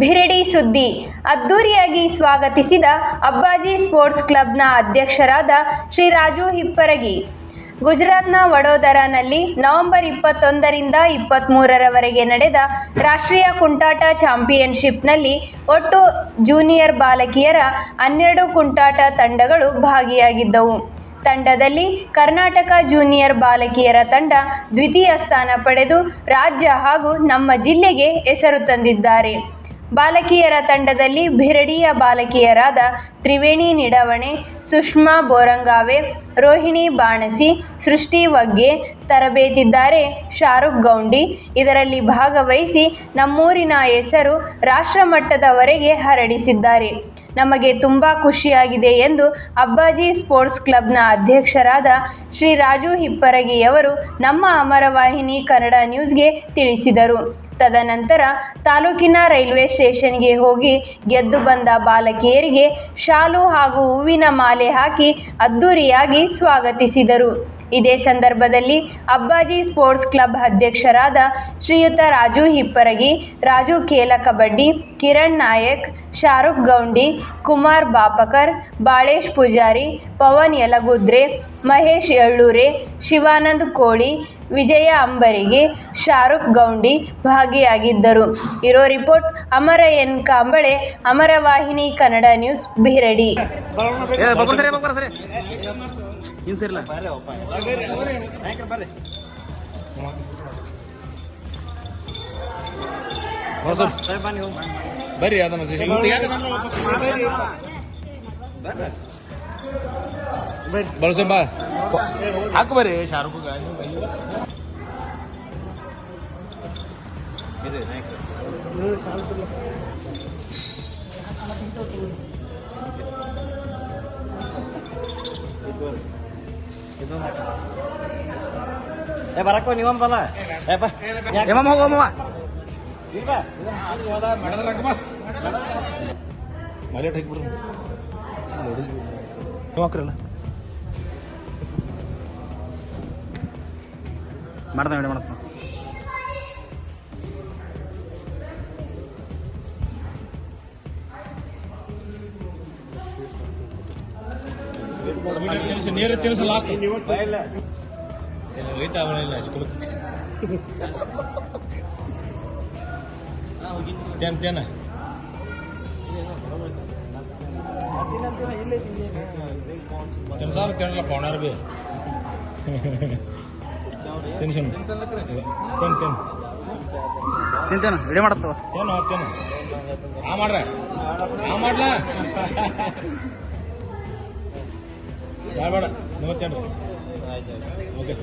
ಬಿರಡಿ ಸುದ್ದಿ. ಅದ್ದೂರಿಯಾಗಿ ಸ್ವಾಗತಿಸಿದ ಅಬ್ಬಾಜಿ ಸ್ಪೋರ್ಟ್ಸ್ ಕ್ಲಬ್ನ ಅಧ್ಯಕ್ಷರಾದ ಶ್ರೀ ರಾಜು ಹಿಪ್ಪರಗಿ. ಗುಜರಾತ್ನ ವಡೋದರಾನಲ್ಲಿ ನವೆಂಬರ್ ಇಪ್ಪತ್ತೊಂದರಿಂದ ಇಪ್ಪತ್ತ್ಮೂರರವರೆಗೆ ನಡೆದ ರಾಷ್ಟ್ರೀಯ ಕುಂಟಾಟ ಚಾಂಪಿಯನ್ಶಿಪ್ನಲ್ಲಿ ಒಟ್ಟು ಜೂನಿಯರ್ ಬಾಲಕಿಯರ ಹನ್ನೆರಡು ಕುಂಟಾಟ ತಂಡಗಳು ಭಾಗಿಯಾಗಿದ್ದವು. ತಂಡದಲ್ಲಿ ಕರ್ನಾಟಕ ಜೂನಿಯರ್ ಬಾಲಕಿಯರ ತಂಡ ದ್ವಿತೀಯ ಸ್ಥಾನ ಪಡೆದು ರಾಜ್ಯ ಹಾಗೂ ನಮ್ಮ ಜಿಲ್ಲೆಗೆ ಹೆಸರು ತಂದಿದ್ದಾರೆ. ಬಾಲಕಿಯರ ತಂಡದಲ್ಲಿ ಬಿರಡಿಯ ಬಾಲಕಿಯರಾದ ತ್ರಿವೇಣಿ ನಿಡವಣೆ, ಸುಷ್ಮಾ ಬೋರಂಗಾವೆ, ರೋಹಿಣಿ ಬಾಣಸಿ, ಸೃಷ್ಟಿ ವಗ್ಗೆ ತರಬೇತಿದ್ದಾರೆ ಶಾರುಖ್ ಗೌಂಡಿ. ಇದರಲ್ಲಿ ಭಾಗವಹಿಸಿ ನಮ್ಮೂರಿನ ಹೆಸರು ರಾಷ್ಟ್ರಮಟ್ಟದವರೆಗೆ ಹರಡಿಸಿದ್ದಾರೆ. ನಮಗೆ ತುಂಬ ಖುಷಿಯಾಗಿದೆ ಎಂದು ಅಬ್ಬಾಜಿ ಸ್ಪೋರ್ಟ್ಸ್ ಕ್ಲಬ್ನ ಅಧ್ಯಕ್ಷರಾದ ಶ್ರೀ ರಾಜು ಹಿಪ್ಪರಗಿಯವರು ನಮ್ಮ ಅಮರವಾಹಿನಿ ಕನ್ನಡ ನ್ಯೂಸ್ಗೆ ತಿಳಿಸಿದರು. ತದನಂತರ ತಾಲೂಕಿನ ರೈಲ್ವೆ ಸ್ಟೇಷನ್ಗೆ ಹೋಗಿ ಗೆದ್ದು ಬಂದ ಬಾಲಕಿಯರಿಗೆ ಶಾಲು ಹಾಗೂ ಹೂವಿನ ಮಾಲೆ ಹಾಕಿ ಅದ್ದೂರಿಯಾಗಿ ಸ್ವಾಗತಿಸಿದರು. ಇದೇ ಸಂದರ್ಭದಲ್ಲಿ ಅಬ್ಬಾಜಿ ಸ್ಪೋರ್ಟ್ಸ್ ಕ್ಲಬ್ ಅಧ್ಯಕ್ಷರಾದ ಶ್ರೀಯುತ ರಾಜು ಹಿಪ್ಪರಗಿ, ರಾಜು ಕೇಲ ಕಬಡ್ಡಿ, ಕಿರಣ್ ನಾಯಕ್ ಶಾರುಖ್ ಗೌಂಡಿ ಕುಮಾರ್ ಬಾಪಕರ್ ಬಾಳೇಶ್ ಪೂಜಾರಿ ಪವನ್ ಯಲಗುದ್ರೆ ಮಹೇಶ್ ಯಳ್ಳೂರೆ ಶಿವಾನಂದ್ ಕೋಳಿ ವಿಜಯ ಅಂಬರಿಗೆ ಶಾರುಖ್ ಗೌಂಡಿ ಭಾಗಿಯಾಗಿದ್ದರು. ಇರೋ report Amara N Kamble Amaravahini Kannada news Biradi Babbar ಸರಿ ಬಬ್ಬರ್ ಸರಿ ಹಿಂಗ್ ಸೇರಿಲ್ಲ ಬರ್ರಿ ಅದನ್ನ ಶಿಶು. ಮತ್ತೆ ಯಾಕೆ ಬಳಸ ಬಾ ಹಾಕು ಬರ್ರಿ ಶಾರುಖ್ ಏ ಬರಕ್ಕ ನೀವೊಂದ್ ಬಲ್ಲ ಏ ಬಾ ಏ ಮಮ್ಮ ಹೋಗೋ ಮಮ್ಮ ಮಲೆ ಹಾಕ್ಬಿಡ್ರಿ ನೀವು ಹಾಕ್ರಲ್ಲ ಮಾಡ್ದ ನೋಡಿ ಮಾಡತ್ತ ತಿನ್ನಿಸಿ ನೀರು ತಿನ್ನಿಸಿ ಲಾಸ್ಟ್ ರೈತ ಅವನಿಲ್ಲ ಸ್ಕೂಲ್ ತೇನ್ ತೇನ. ತಿನ್ಸಾರ ತಿನ್ನಲ್ಲ ಪೌಣಾರ್ ಬಿ. ತಿನ್ಸನ್ ತಿನ್ ತಿನ್. ತಿಂತೇನ ರೆಡಿ ಮಾಡತ್ತವ ಏನು ಹೋಗ್ತೇನೆ ಆ ಮಾಡ್ರೆ. ಆ ಮಾಡ್ಲ? ಬೇಡ ಬೇಡ. ಮೂವತ್ತೆಂಟು ಓಕೆ.